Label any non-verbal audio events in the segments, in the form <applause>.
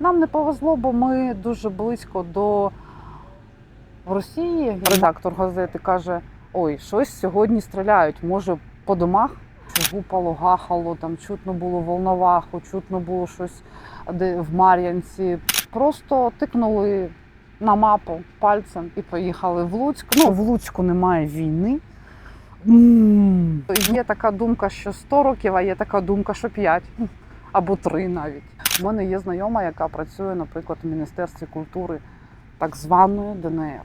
Нам не повезло, бо ми дуже близько до Росії. Редактор газети каже: ой, щось сьогодні стріляють. Може, по домах гупало, гахало, там чутно було волноваху, чутно було щось де в Мар'янці. Просто тикнули на мапу пальцем і поїхали в Луцьк. Ну, в Луцьку немає війни. Є така думка, що 100 років, а є така думка, що 5 або 3 навіть. У мене є знайома, яка працює, наприклад, в Міністерстві культури так званої ДНР.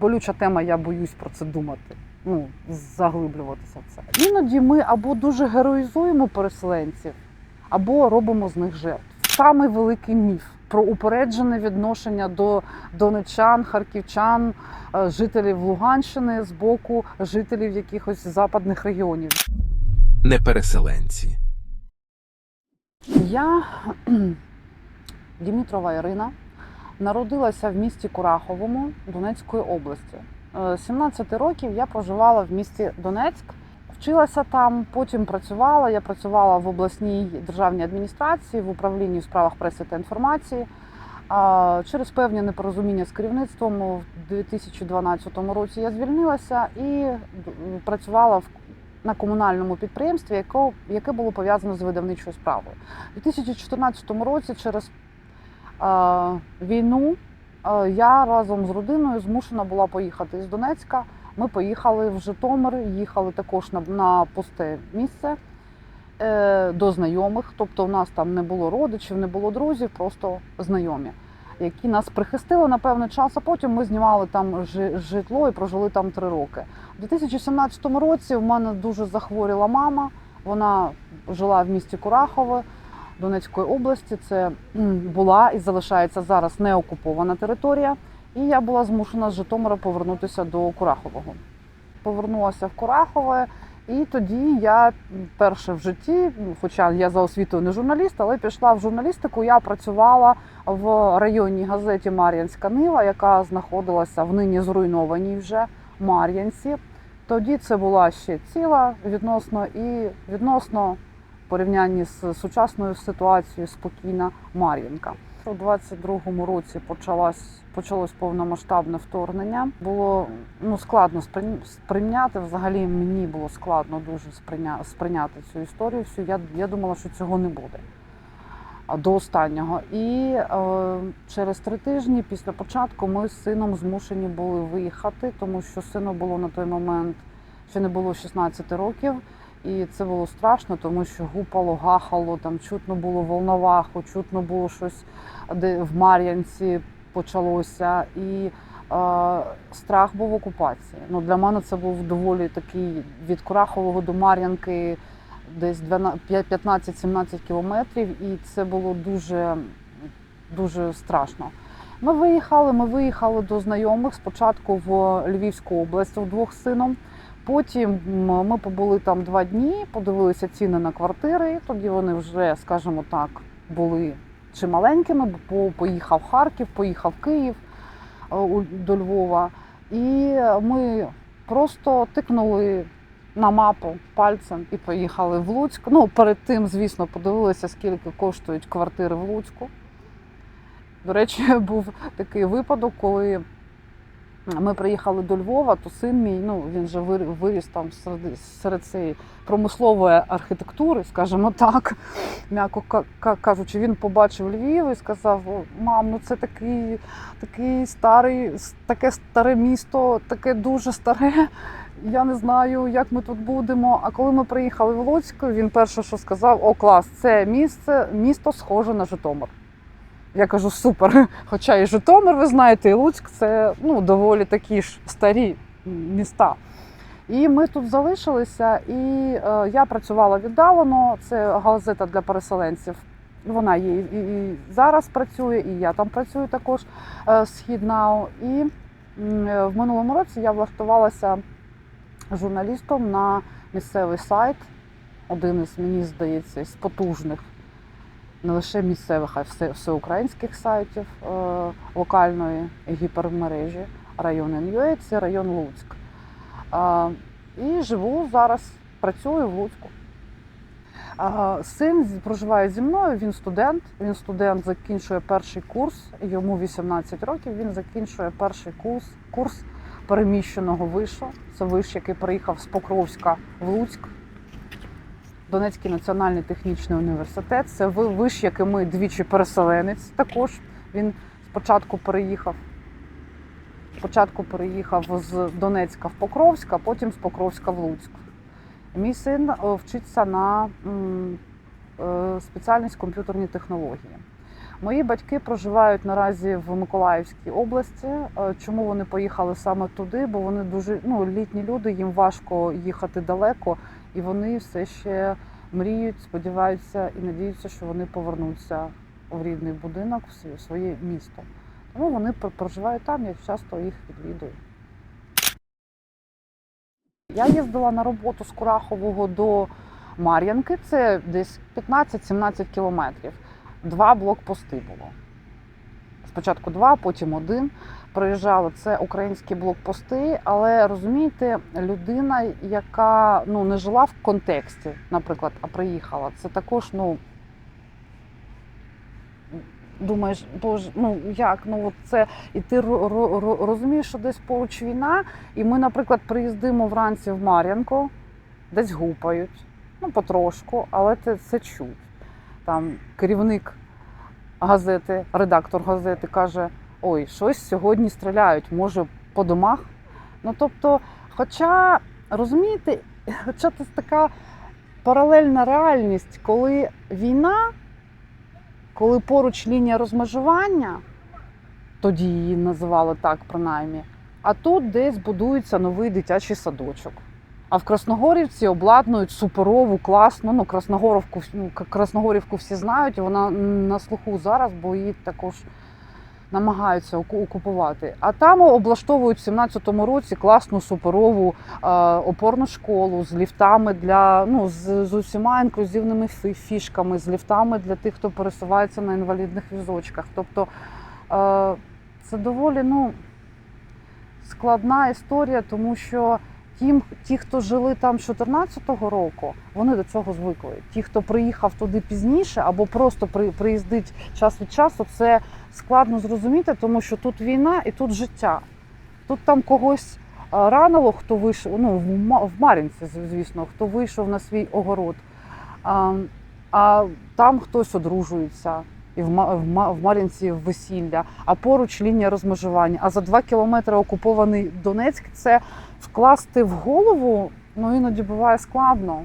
Болюча тема, я боюсь про це думати. Ну, заглиблюватися в це. Іноді ми або дуже героїзуємо переселенців, або робимо з них жертв. Самий великий міф про упереджене відношення до донечан, харківчан, е, жителів Луганщини з боку жителів якихось западних регіонів. не переселенці. Я Дімітрова Ірина народилася в місті Кураховому Донецької області. Е, 17 років я проживала в місті Донецьк, вчилася там, потім працювала. Я працювала в обласній державній адміністрації в управлінні у справах преси та інформації. Через певні непорозуміння з керівництвом у 2012 році я звільнилася і працювала на комунальному підприємстві, яко- яке було пов'язано з видавничою справою. У 2014 році через е, війну е, я разом з родиною змушена була поїхати з Донецька. Ми поїхали в Житомир, їхали також на, на пусте місце е, до знайомих. Тобто, у нас там не було родичів, не було друзів, просто знайомі, які нас прихистили на певний час, а потім ми знімали там житло і прожили там три роки. У 2017 році в мене дуже захворіла мама. Вона жила в місті Курахове Донецької області. Це була і залишається зараз неокупована територія. І я була змушена з Житомира повернутися до Курахового. Повернулася в Курахове, і тоді я перше в житті, ну, хоча я за освітою не журналіст, але пішла в журналістику. Я працювала в районній газеті Мар'янська Нива, яка знаходилася в нині зруйнованій вже Мар'янці. Тоді це була ще ціла відносно і відносно в порівнянні з сучасною ситуацією спокійна Мар'їнка. У 22-му році почалось, почалось повномасштабне вторгнення. Було ну складно сприйняти. Взагалі мені було складно дуже сприйня- сприйняти цю історію. Всю я, я думала, що цього не буде до останнього. І е, через три тижні після початку ми з сином змушені були виїхати, тому що сину було на той момент ще не було 16 років. І це було страшно, тому що гупало, гахало, там чутно було волноваху, чутно було щось, де в Мар'янці почалося. І е, страх був окупації. Ну, для мене це був доволі такий від Курахового до Мар'янки десь 12 15-17 кілометрів, і це було дуже, дуже страшно. Ми виїхали, ми виїхали до знайомих спочатку в Львівську область вдвох з сином. Потім ми побули там два дні, подивилися ціни на квартири. Тоді вони вже, скажімо так, були чималенькими, бо поїхав Харків, поїхав Київ е, до Львова. І ми просто тикнули на мапу пальцем і поїхали в Луцьк. Ну, перед тим, звісно, подивилися, скільки коштують квартири в Луцьку. До речі, <laughs> був такий випадок, коли ми приїхали до Львова, то син мій, ну він же виріс там серед, серед цієї промислової архітектури, скажімо так, м'яко ка- ка- кажучи, він побачив Львів і сказав: мам, ну це такий, такий старий, таке старе місто, таке дуже старе. Я не знаю, як ми тут будемо. А коли ми приїхали в Луцьк, він перше, що сказав: О, клас, це місце, місто схоже на Житомир. Я кажу, супер. <laughs> Хоча і Житомир, ви знаєте, і Луцьк це ну, доволі такі ж старі міста. І ми тут залишилися, і е, я працювала віддалено. Це газета для переселенців. Вона є і, і зараз працює, і я там працюю також е, Східнау. І е, в минулому році я влаштувалася журналістом на місцевий сайт, один із, мені здається, із потужних не лише місцевих, а й всеукраїнських сайтів е, локальної гіпермережі район це район Луцьк. І живу зараз, працюю в Луцьку. Син проживає зі мною, він студент. Він студент закінчує перший курс, йому 18 років. Він закінчує перший курс, курс переміщеного вишу. Це виш, який приїхав з Покровська в Луцьк. Донецький національний технічний університет. Це ви- виш, який ми двічі переселенець. Також він спочатку переїхав. Спочатку переїхав з Донецька в Покровськ, а потім з Покровська в Луцьк. Мій син е, вчиться на е, спеціальність комп'ютерні технології. Мої батьки проживають наразі в Миколаївській області. Е, Чому вони поїхали саме туди? Бо вони дуже ну, літні люди, їм важко їхати далеко, і вони все ще мріють, сподіваються і надіються, що вони повернуться в рідний будинок, в своє- місто. Тому вони проживають там, я часто їх відвідую. Я їздила на роботу з Курахового до Мар'янки, це десь 15-17 кілометрів. Два блокпости було. Спочатку два, потім один. Проїжджали це українські блокпости, але розумієте, людина, яка ну, не жила в контексті, наприклад, а приїхала, це також, ну. Думаєш, боже, ну як? Ну от це і ти ро- ро- ро- розумієш, що десь поруч війна, і ми, наприклад, приїздимо вранці в Мар'янку, десь гупають, ну потрошку, але це, це чуть. Там керівник газети, редактор газети каже: ой, щось сьогодні стріляють, може, по домах. Ну тобто, хоча розумієте, <laughs> хоча це така паралельна реальність, коли війна, коли поруч лінія розмежування, тоді її називали так, принаймні. А тут десь будується новий дитячий садочок. А в Красногорівці обладнують суперову, класну. Ну, Красногорівку, ну, Красногорівку всі знають, і вона на слуху зараз, бо її також намагаються окупувати. А там облаштовують в 17-му році класну суперову е, опорну школу з ліфтами для ну з, з усіма інклюзивними фішками, з ліфтами для тих, хто пересувається на інвалідних візочках. Тобто е, це доволі ну, складна історія, тому що тим, ті, хто жили там з 14-го року, вони до цього звикли. Ті, хто приїхав туди пізніше або просто при, приїздить час від часу, це складно зрозуміти, тому що тут війна і тут життя. Тут там когось ранило, хто вийшов, ну в, Ма- в Мар'їнці, звісно, хто вийшов на свій огород. А, а там хтось одружується. І в Мар'їнці весілля, а поруч лінія розмежування. А за два кілометри окупований Донецьк це вкласти в голову, ну іноді буває складно.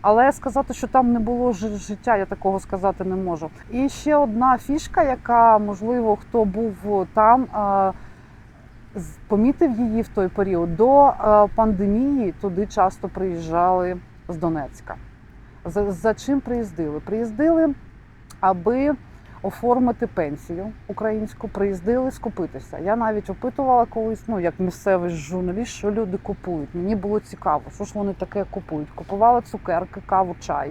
Але сказати, що там не було життя, я такого сказати не можу. І ще одна фішка, яка можливо хто був там, помітив її в той період. До пандемії туди часто приїжджали з Донецька. За, за чим приїздили? Приїздили, аби оформити пенсію українську, приїздили скупитися. Я навіть опитувала колись, ну як місцевий журналіст, що люди купують. Мені було цікаво, що ж вони таке купують. Купували цукерки, каву, чай,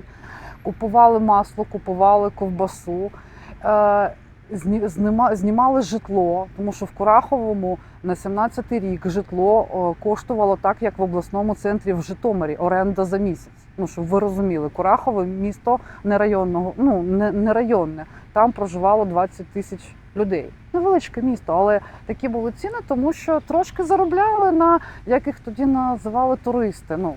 купували масло, купували ковбасу. Знімали житло, тому що в Кураховому на 17-й рік житло коштувало так, як в обласному центрі в Житомирі, оренда за місяць. Ну, щоб ви розуміли, Курахове місто не районного, ну не, не районне. Там проживало 20 тисяч людей. Невеличке місто, але такі були ціни, тому що трошки заробляли на як їх тоді називали туристи. Ну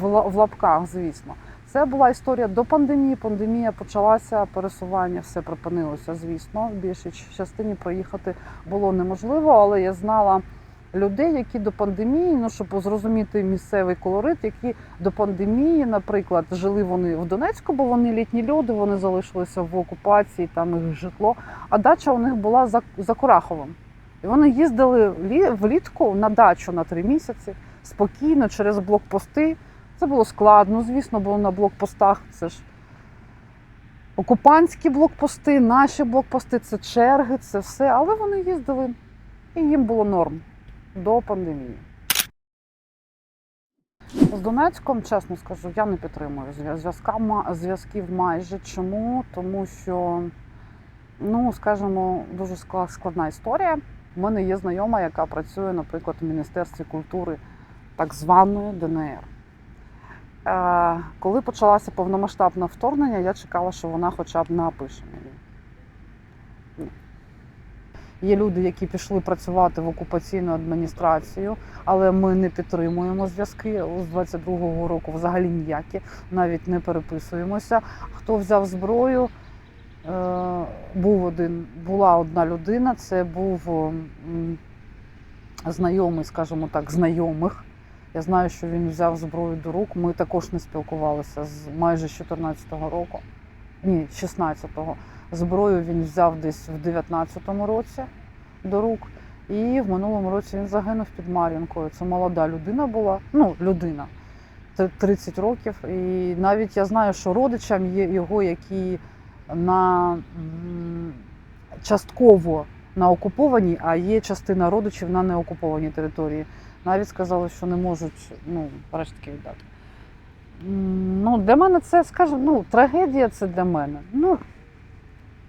в лапках, звісно. Це була історія до пандемії. Пандемія почалася, пересування все припинилося. Звісно, в більшій частині проїхати було неможливо, але я знала людей, які до пандемії, ну щоб зрозуміти місцевий колорит, які до пандемії, наприклад, жили вони в Донецьку, бо вони літні люди, вони залишилися в окупації, там їх житло. А дача у них була за, за Кураховим. І вони їздили влітку на дачу на три місяці спокійно через блокпости. Це було складно, звісно, бо на блокпостах це ж окупантські блокпости, наші блокпости, це черги, це все. Але вони їздили і їм було норм до пандемії. З Донецьком, чесно скажу, я не підтримую зв'язків майже. Чому? Тому що, ну, скажімо, дуже складна історія. У мене є знайома, яка працює, наприклад, у Міністерстві культури так званої ДНР. Е, Коли почалося повномасштабне вторгнення, я чекала, що вона хоча б напише мені. Є люди, які пішли працювати в окупаційну адміністрацію, але ми не підтримуємо зв'язки з 22-го року взагалі ніякі, навіть не переписуємося. Хто взяв зброю? Е, Був один, була одна людина, це був знайомий, скажімо так, знайомих. Я знаю, що він взяв зброю до рук. Ми також не спілкувалися з майже 14-го року. Ні, 16-го. Зброю він взяв десь в 19-му році до рук. І в минулому році він загинув під Мар'їнкою. Це молода людина була. Ну, людина. Т- 30 років. І навіть я знаю, що родичам є його, які на частково на окупованій, а є частина родичів на неокупованій території. Навіть сказали, що не можуть ну, рештки віддати. Ну, для мене це, скажімо, ну, трагедія це для мене. Ну,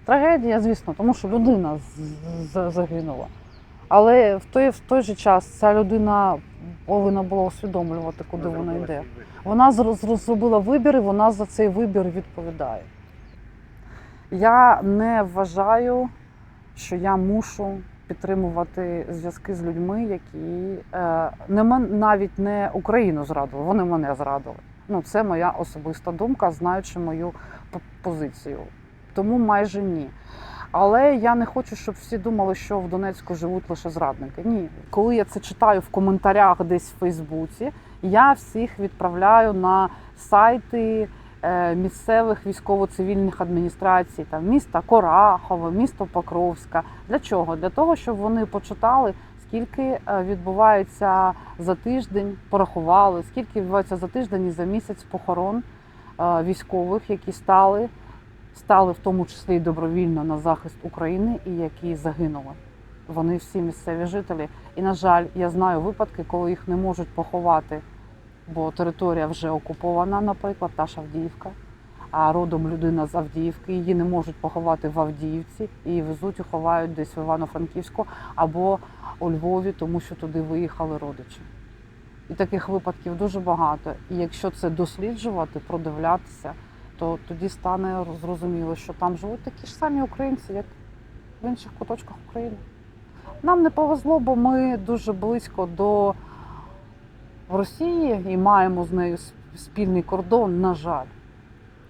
трагедія, звісно, тому що людина загинула. Але в той, в той же час ця людина повинна була усвідомлювати, куди вона йде. Вона зро- зро- зробила вибір, і вона за цей вибір відповідає. Я не вважаю, що я мушу підтримувати зв'язки з людьми, які е, не мен, навіть не Україну зрадили, вони мене зрадили. Ну, це моя особиста думка, знаючи мою позицію. Тому майже ні. Але я не хочу, щоб всі думали, що в Донецьку живуть лише зрадники. Ні, коли я це читаю в коментарях десь в Фейсбуці, я всіх відправляю на сайти місцевих військово-цивільних адміністрацій, там міста Корахово, місто Покровська. Для чого? Для того, щоб вони почитали, скільки е, відбувається за тиждень, порахували, скільки відбувається за тиждень і за місяць похорон е, військових, які стали, стали в тому числі добровільно на захист України і які загинули. Вони всі місцеві жителі. І, на жаль, я знаю випадки, коли їх не можуть поховати, бо територія вже окупована, наприклад, та ж Авдіївка. А родом людина з Авдіївки, її не можуть поховати в Авдіївці, її везуть і ховають десь в Івано-Франківську або у Львові, тому що туди виїхали родичі. І таких випадків дуже багато. І якщо це досліджувати, продивлятися, то тоді стане зрозуміло, що там живуть такі ж самі українці, як в інших куточках України. Нам не повезло, бо ми дуже близько до Росії і маємо з нею спільний кордон, на жаль.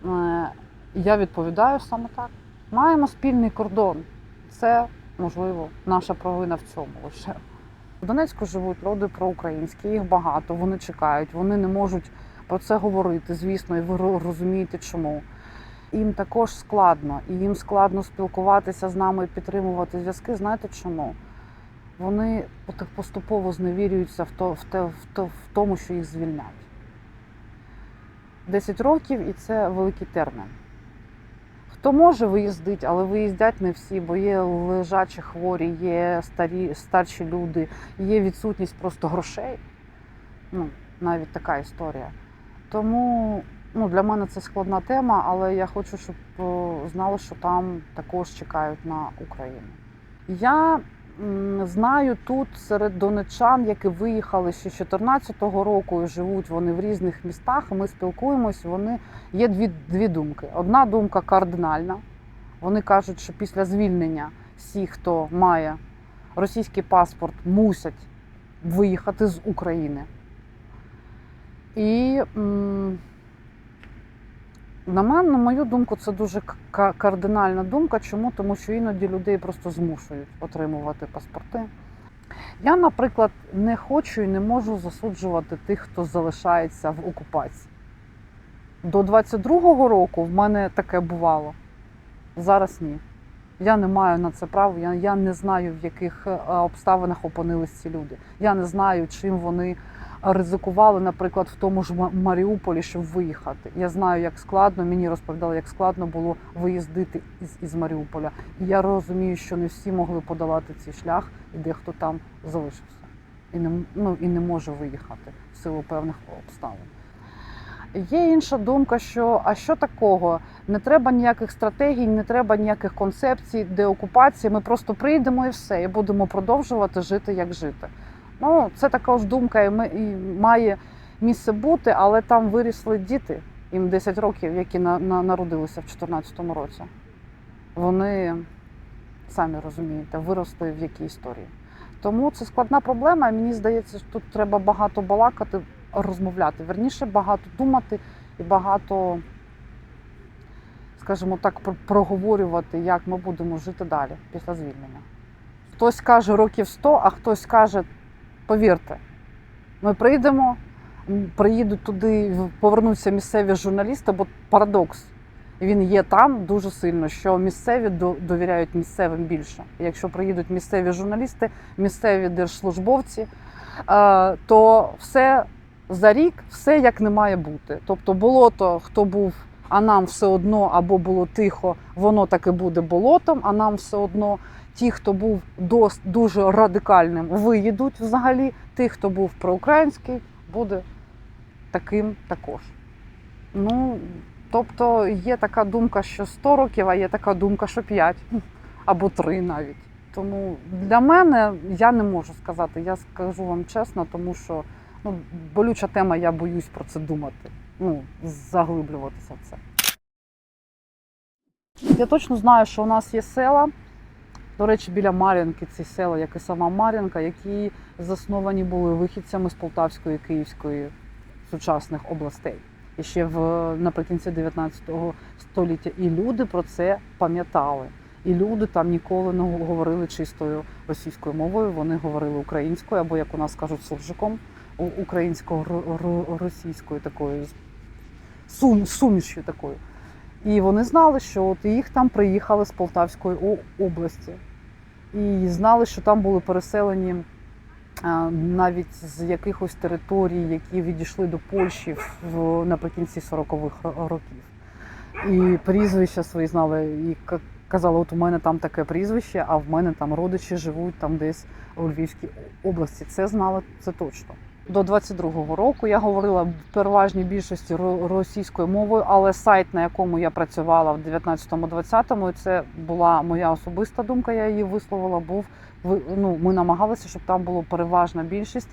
Е, Я відповідаю саме так. Маємо спільний кордон. Це, можливо, наша провина в цьому лише. В Донецьку живуть люди проукраїнські, їх багато, вони чекають, вони не можуть про це говорити, звісно, і ви розумієте, чому. Їм також складно, і їм складно спілкуватися з нами підтримувати зв'язки. Знаєте чому? Вони поступово зневірюються в, то, в, те, в, то, в тому, що їх звільнять. 10 років і це великий термін. Хто може виїздити, але виїздять не всі, бо є лежачі хворі, є старі, старші люди, є відсутність просто грошей. Ну, навіть така історія. Тому ну, для мене це складна тема, але я хочу, щоб знали, що там також чекають на Україну. Я знаю тут серед донечан, які виїхали ще 2014 року і живуть вони в різних містах. Ми спілкуємось. Вони є дві, дві думки. Одна думка кардинальна. Вони кажуть, що після звільнення всі, хто має російський паспорт, мусять виїхати з України. І на мене, на мою думку, це дуже кардинальна думка. Чому? Тому що іноді людей просто змушують отримувати паспорти. Я, наприклад, не хочу і не можу засуджувати тих, хто залишається в окупації. До 22-го року в мене таке бувало. Зараз ні. Я не маю на це права, я, я не знаю, в яких е, обставинах опинились ці люди. Я не знаю, чим вони ризикували, наприклад, в тому ж Маріуполі, щоб виїхати. Я знаю, як складно, мені розповідали, як складно було виїздити із, із Маріуполя. І я розумію, що не всі могли подолати цей шлях, і дехто там залишився і не, ну, і не може виїхати в силу певних обставин. Є інша думка, що а що такого? Не треба ніяких стратегій, не треба ніяких концепцій, деокупації. Ми просто прийдемо і все, і будемо продовжувати жити, як жити. Ну, це така ж думка і має місце бути, але там вирісли діти, їм 10 років, які на, на, народилися в 2014 році. Вони самі розумієте, виросли в якій історії. Тому це складна проблема. і Мені здається, що тут треба багато балакати, розмовляти. Верніше, багато думати і багато, скажімо так, проговорювати, як ми будемо жити далі після звільнення. Хтось каже років 100, а хтось каже, повірте, ми прийдемо, приїдуть туди, повернуться місцеві журналісти, бо парадокс. Він є там дуже сильно, що місцеві довіряють місцевим більше. Якщо приїдуть місцеві журналісти, місцеві держслужбовці, то все за рік, все як не має бути. Тобто, болото, хто був, а нам все одно, або було тихо, воно так і буде болотом, а нам все одно. Ті, хто був дос, дуже радикальним, виїдуть взагалі. Ті, хто був проукраїнський, буде таким також. Ну, тобто є така думка, що 100 років, а є така думка, що 5 <laughs> або 3 навіть. Тому для мене я не можу сказати, я скажу вам чесно, тому що ну, болюча тема, я боюсь про це думати. Ну, заглиблюватися в це. Я точно знаю, що у нас є села. До речі, біля Мар'їнки ці села, як і сама Мар'їнка, які засновані були вихідцями з Полтавської Київської сучасних областей. І ще в наприкінці 19 століття. І люди про це пам'ятали. І люди там ніколи не говорили чистою російською мовою, вони говорили українською, або як у нас кажуть, суржиком, у- українською ро- ро- російською такою сум, сумішю такою. І вони знали, що от їх там приїхали з Полтавської області. І знали, що там були переселені навіть з якихось територій, які відійшли до Польщі в наприкінці 40-х років. І прізвища свої знали, і казали, от у мене там таке прізвище, а в мене там родичі живуть там десь у Львівській області. Це знали, це точно. До 22-го року я говорила в переважній більшості ро- російською мовою, але сайт, на якому я працювала в 19-20-му, це була моя особиста думка, я її висловила, був ну, ми намагалися, щоб там було переважна більшість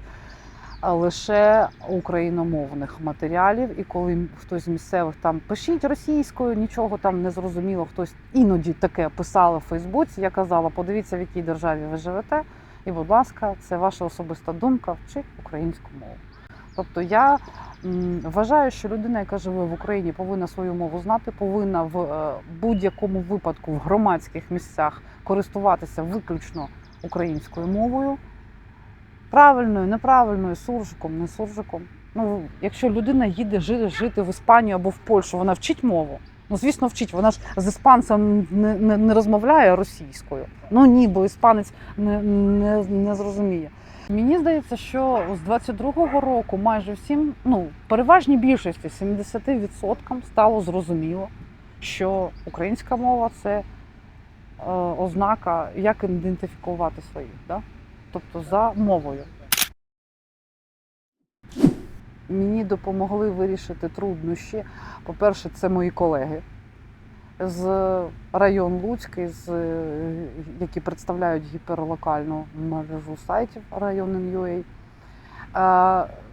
лише україномовних матеріалів. І коли хтось з місцевих там пишіть російською, нічого там не зрозуміло, хтось іноді таке писали в Фейсбуці. Я казала, подивіться, в якій державі ви живете, і, будь ласка, це ваша особиста думка, вчіть українську мову. Тобто я вважаю, що людина, яка живе в Україні, повинна свою мову знати, повинна в е, будь-якому випадку в громадських місцях користуватися виключно українською мовою, правильною, неправильною, суржиком, не суржиком. Ну, якщо людина їде жити в Іспанію або в Польщу, вона вчить мову. Ну, звісно, вчить. Вона ж з іспанцем не, не, не розмовляє російською. Ну ні, бо іспанець не, не, не зрозуміє. Мені здається, що з 22-го року майже всім, ну, переважній більшості, 70% стало зрозуміло, що українська мова це е, ознака, як ідентифікувати своїх. Да? Тобто за мовою. Мені допомогли вирішити труднощі. По-перше, це мої колеги з район Луцький, з, е, які представляють гіперлокальну мережу сайтів район.ua.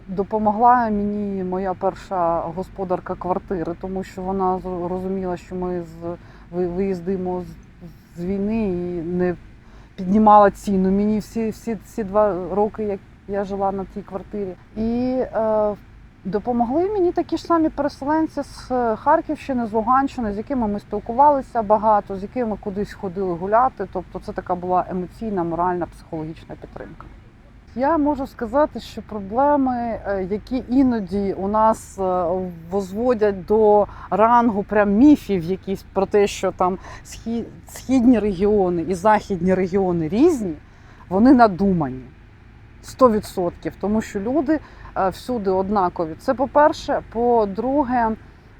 Допомогла мені моя перша господарка квартири, тому що вона розуміла, що ми з, виїздимо з, війни і не піднімала ціну. Мені всі, всі ці два роки, я жила на тій квартирі. І е, допомогли мені такі ж самі переселенці з е, Харківщини, з Луганщини, з якими ми спілкувалися багато, з якими кудись ходили гуляти. Тобто це така була емоційна, моральна, психологічна підтримка. Я можу сказати, що проблеми, е, які іноді у нас е, возводять до рангу прям міфів, якісь про те, що там схі- східні регіони і західні регіони різні, вони надумані 100%, тому що люди е, всюди однакові. Це по-перше. По-друге,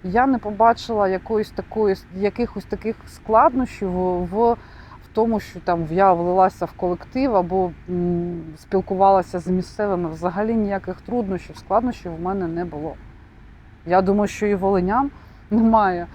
я не побачила якоїсь такої, якихось таких складнощів в, в тому, що там я влилася в колектив або м, спілкувалася з місцевими. Взагалі ніяких труднощів, складнощів у мене не було. Я думаю, що і волиням <laughs> немає.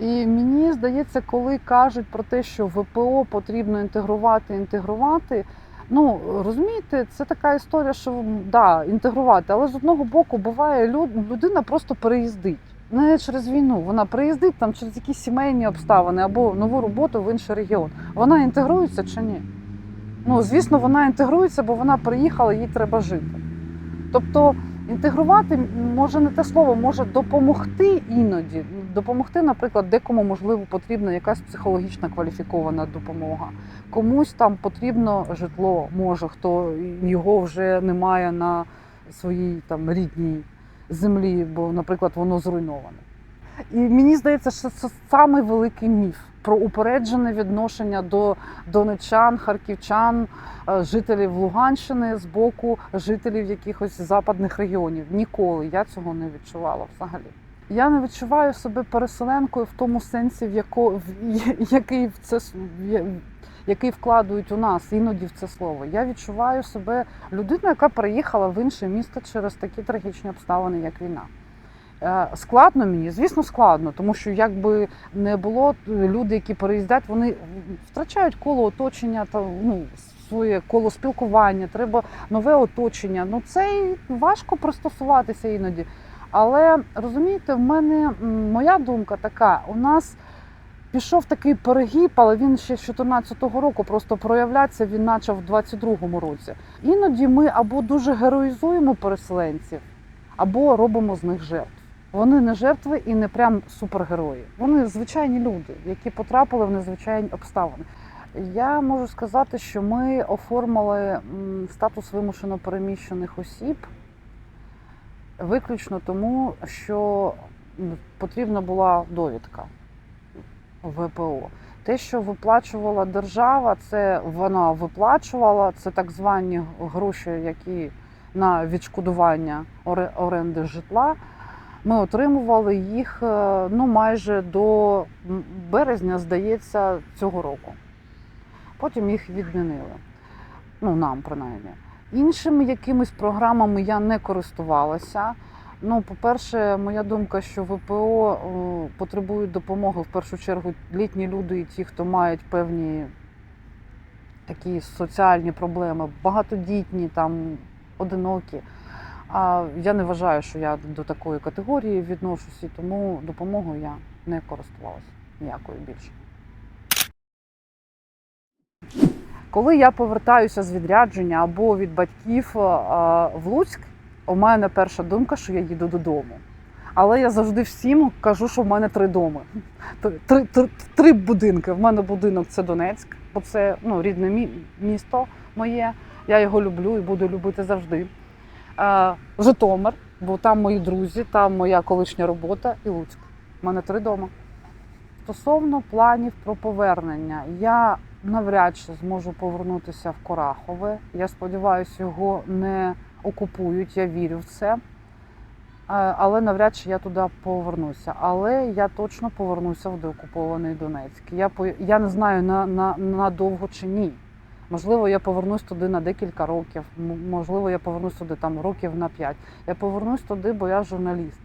І мені здається, коли кажуть про те, що ВПО потрібно інтегрувати, інтегрувати, Ну, розумієте, це така історія, що да, інтегрувати, але з одного боку буває людина просто переїздить. Не через війну, вона приїздить там через якісь сімейні обставини або нову роботу в інший регіон. Вона інтегрується чи ні? Ну, звісно, вона інтегрується, бо вона приїхала, їй треба жити. Тобто інтегрувати може не те слово, може допомогти іноді. Допомогти, наприклад, декому можливо потрібна якась психологічна кваліфікована допомога. Комусь там потрібно житло, може, хто його вже немає на своїй там рідній землі, бо, наприклад, воно зруйноване. І мені здається, що це самий великий міф про упереджене відношення до донечан, харківчан, е, жителів Луганщини з боку жителів якихось западних регіонів. Ніколи я цього не відчувала взагалі. Я не відчуваю себе переселенкою в тому сенсі, в, яко, в який в це який вкладають у нас іноді в це слово. Я відчуваю себе людиною, яка приїхала в інше місто через такі трагічні обставини, як війна. Е, Складно мені, звісно, складно, тому що якби не було люди, які переїздять, вони втрачають коло оточення та ну своє коло спілкування. Треба нове оточення. Ну це й важко пристосуватися іноді. Але розумієте, в мене моя думка така: у нас пішов такий перегиб, але він ще з 2014 року просто проявлятися він почав в 22-му році. Іноді ми або дуже героїзуємо переселенців, або робимо з них жертв. Вони не жертви і не прям супергерої. Вони звичайні люди, які потрапили в незвичайні обставини. Я можу сказати, що ми оформили статус вимушено переміщених осіб виключно тому, що потрібна була довідка ВПО. Те, що виплачувала держава, це вона виплачувала, це так звані гроші, які на відшкодування оре- оренди житла. Ми отримували їх е, ну, майже до березня, здається, цього року. Потім їх відмінили. Ну, нам принаймні. Іншими якимись програмами я не користувалася. Ну, по-перше, моя думка, що ВПО е, потребують допомоги в першу чергу літні люди і ті, хто мають певні такі соціальні проблеми, багатодітні, там, одинокі. А я не вважаю, що я до такої категорії відношусь, і тому допомогою я не користувалася ніякою більше. Коли я повертаюся з відрядження або від батьків е, в Луцьк, у мене перша думка, що я їду додому. Але я завжди всім кажу, що в мене три доми. Три, три, три будинки. В мене будинок це Донецьк, бо це ну, рідне місто моє. Я його люблю і буду любити завжди. Е, Житомир, бо там мої друзі, там моя колишня робота і Луцьк. У мене три дома. Стосовно планів про повернення, я навряд чи зможу повернутися в Корахове. Я сподіваюся, його не окупують. Я вірю в це. Е, Але навряд чи я туди повернуся. Але я точно повернуся в деокупований Донецьк. Я по- я не знаю на, на, надовго чи ні. Можливо, я повернусь туди на декілька років. Можливо, я повернусь туди там років на п'ять. Я повернусь туди, бо я журналіст.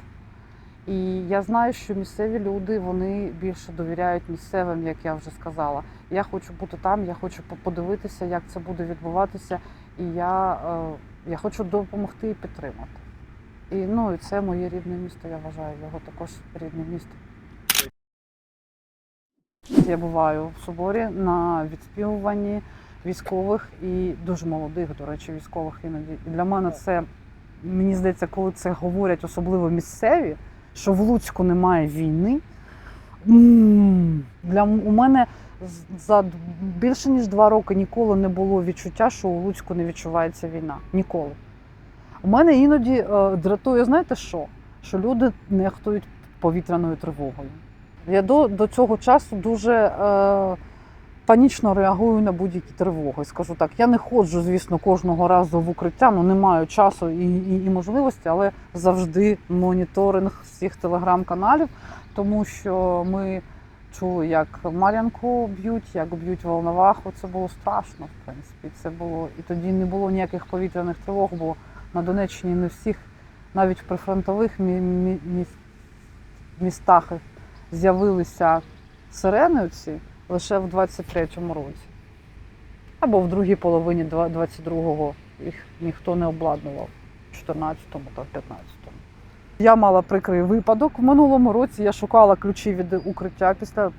І я знаю, що місцеві люди вони більше довіряють місцевим, як я вже сказала. Я хочу бути там, я хочу подивитися, як це буде відбуватися, і я, е, я хочу допомогти і підтримати. І ну і це моє рідне місто. Я вважаю його також рідним містом. Я буваю в соборі на відспівуванні військових і дуже молодих, до речі, військових іноді. І для мене це мені здається, коли це говорять особливо місцеві, що в Луцьку немає війни. Для у мене за більше ніж два роки ніколи не було відчуття, що у Луцьку не відчувається війна. Ніколи. У мене іноді е, дратує, знаєте що? Що люди нехтують повітряною тривогою. Я до, до цього часу дуже е, панічно реагую на будь-які тривоги. Скажу так, я не ходжу, звісно, кожного разу в укриття, ну не маю часу і, і, і можливості, але завжди моніторинг всіх телеграм-каналів, тому що ми чули, як Мар'янку б'ють, як б'ють Волноваху. Це було страшно, в принципі. Це було і тоді не було ніяких повітряних тривог, бо на Донеччині не всіх, навіть в прифронтових мі- мі- міс- містах з'явилися сирени ці лише в 23-му році. або в другій половині 22-го їх ніхто не обладнував, в 14-му та в 15-му. Я мала прикрий випадок. В минулому році я шукала ключі від укриття після,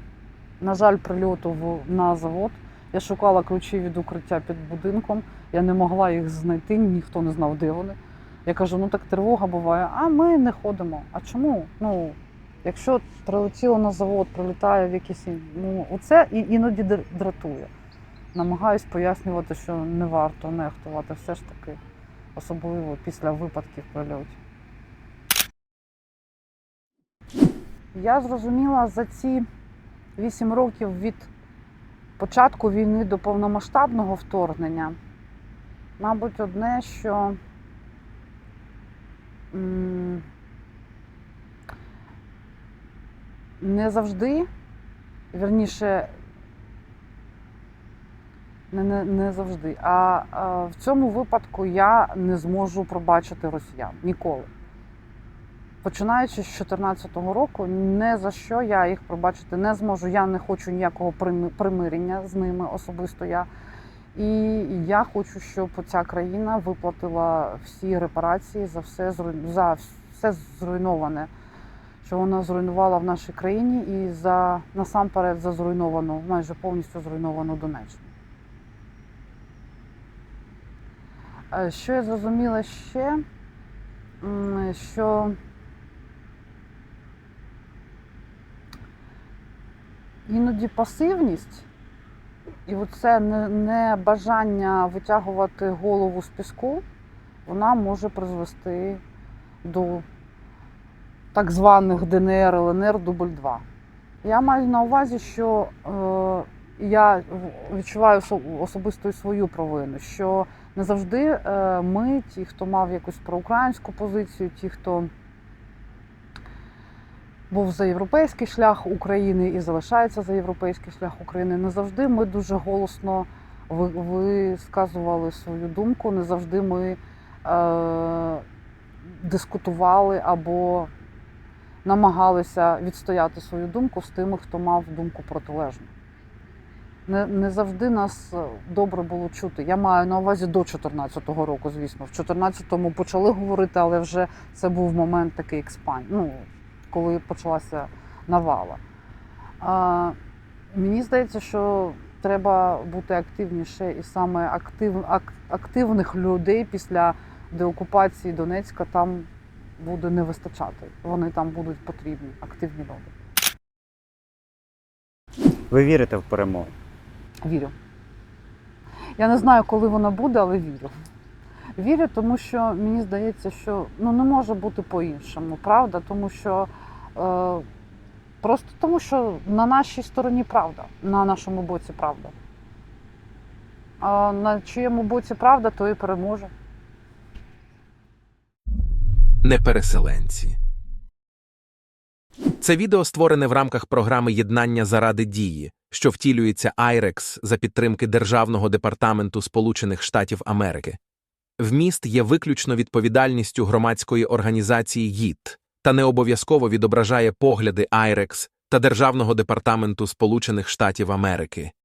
на жаль, прильоту на завод. Я шукала ключі від укриття під будинком. Я не могла їх знайти, ніхто не знав, де вони. Я кажу, ну так тривога буває, а ми не ходимо. А чому? Ну, якщо прилетіло на завод, прилітає в якісь. Ну, оце і іноді дратує. Намагаюсь пояснювати, що не варто нехтувати все ж таки, особливо після випадків прильотів. Я зрозуміла за ці вісім років від початку війни до повномасштабного вторгнення, мабуть, одне, що не завжди, вірніше, не, не, не завжди, а, а в цьому випадку я не зможу пробачити росіян ніколи. Починаючи з 2014 року, не за що я їх пробачити не зможу. Я не хочу ніякого примирення з ними особисто я. І я хочу, щоб ця країна виплатила всі репарації за все за все зруйноване, що вона зруйнувала в нашій країні, і за насамперед за зруйновану, майже повністю зруйновану Донеччину. Е, Що я зрозуміла ще, що іноді пасивність і оце не, не бажання витягувати голову з піску, вона може призвести до так званих ДНР, ЛНР дубль 2. Я маю на увазі, що е, я відчуваю особисто свою провину, що не завжди е, ми, ті, хто мав якусь проукраїнську позицію, ті, хто був за європейський шлях України і залишається за європейський шлях України. Не завжди ми дуже голосно висказували свою думку, не завжди ми е, дискутували або намагалися відстояти свою думку з тими, хто мав думку протилежну. Не, не завжди нас е, добре було чути. Я маю на увазі до 2014 року, звісно. В 2014-му почали говорити, але вже це був момент такий експань, ну, коли почалася навала. А, мені здається, що треба бути активніше, і саме актив, ак, активних людей після деокупації Донецька там буде не вистачати. Вони там будуть потрібні, активні люди. Ви вірите в перемогу? Вірю. Я не знаю, коли вона буде, але вірю. Вірю, тому що мені здається, що ну, не може бути по-іншому, правда? Тому що е, просто тому, що на нашій стороні правда, на нашому боці правда. А на чиєму боці правда, то і переможе. Непереселенці. Це відео створене в рамках програми Єднання заради дії, що втілюється IREX за підтримки Державного департаменту Сполучених Штатів Америки. Вміст є виключно відповідальністю громадської організації ЄІТ та не обов'язково відображає погляди IREX та Державного департаменту Сполучених Штатів Америки.